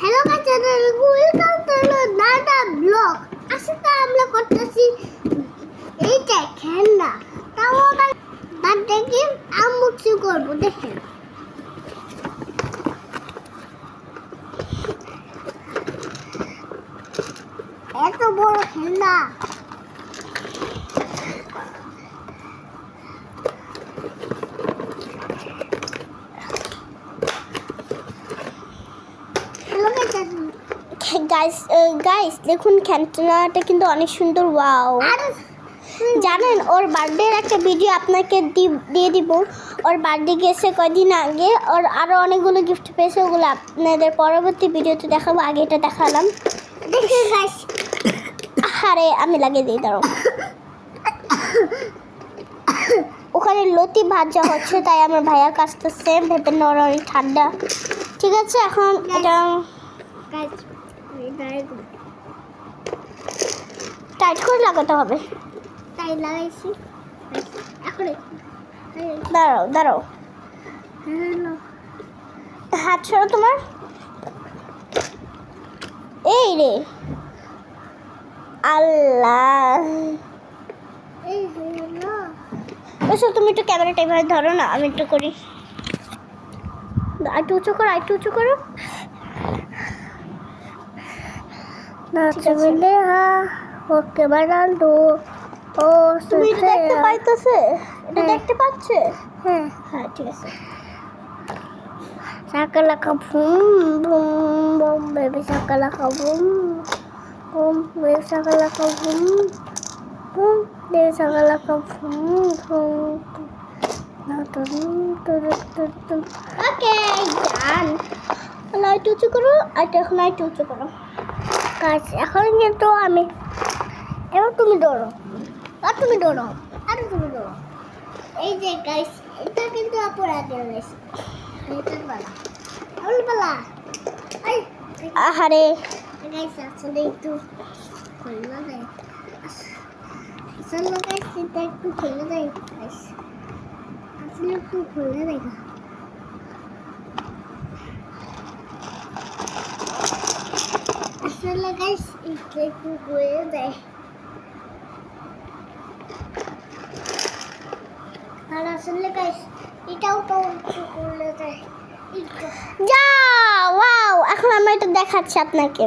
Hello বাচ্চাদের welcome to নানা blog আজকে আমরা করতেছি এইটা খেলনা। তাও আবার গেম আনবক্সিং করব, দেখেন। এত বড় খেলনা হ্যালো বাচ্চাদের গাইস গাইস দেখুন খেলনাটা কিন্তু অনেক সুন্দর ওয়াও জানেন ওর বার্থডের একটা ভিডিও আপনাকে দিয়ে দিব। ওর বার্থডে গেছে কয়দিন আগে ওর আরও অনেকগুলো গিফট পেয়েছে ওগুলো আপনাদের পরবর্তী ভিডিওতে দেখাবো আগে এটা দেখালাম। আরে আমি লাগিয়ে দিই দাঁড়ো ওখানে লতি ভাজা হচ্ছে তাই আমার ভাইয়া কাছতেছে ভেবে নর অনেক ঠান্ডা। ঠিক আছে এখন এটা টাইট করে লাগাতে হবে। তাই লাগাইছি। এখন দাঁড়াও দাঁড়াও। হাত সরো তোমার। এই রে। আল্লাহ। তুমি একটু ক্যামেরাটা এভাবে ধরো না আমি একটু করি। একটু উঁচু করো একটু উঁচু করো। নাচে হা ওকে বানালো ও তুমি এটা দেখতে পাইতেছে এটা হ্যাঁ। দেখতে পাচ্ছে হ্যাঁ হ্যাঁ ঠিক আছে সাকালাকা ভুম ভুম বুম বেবি সাকালাকা ভুম ভুম বেবি সাকালাকা ভুম ভুম বেবি সাকালাকা ভুম ভুম ওকে জান লাইট উঁচু করো আর এখন লাইট উঁচু করো কাজ। এখন কিন্তু আমি এবার তুমি দৌড়ো। আর তুমি দৌড়ো। আর তুমি দৌড়ো। এই যে গাইস এটা কিন্তু অপরাধ রয়েছে এটার বেলা আমার বেলা আহারে। গাইস আসলে একটু খোলা দেয় আসলে গাইস এটা একটু খোলা দেয় গাইস আসলে একটু খোলা দেয় আসলে গাইস এটা একটু খোলা দেয় আর আসলে গাইস এটাও তো একটু খোলা দেয় একটু যা ওয়াও এখন আমি এটা দেখাচ্ছি আপনাকে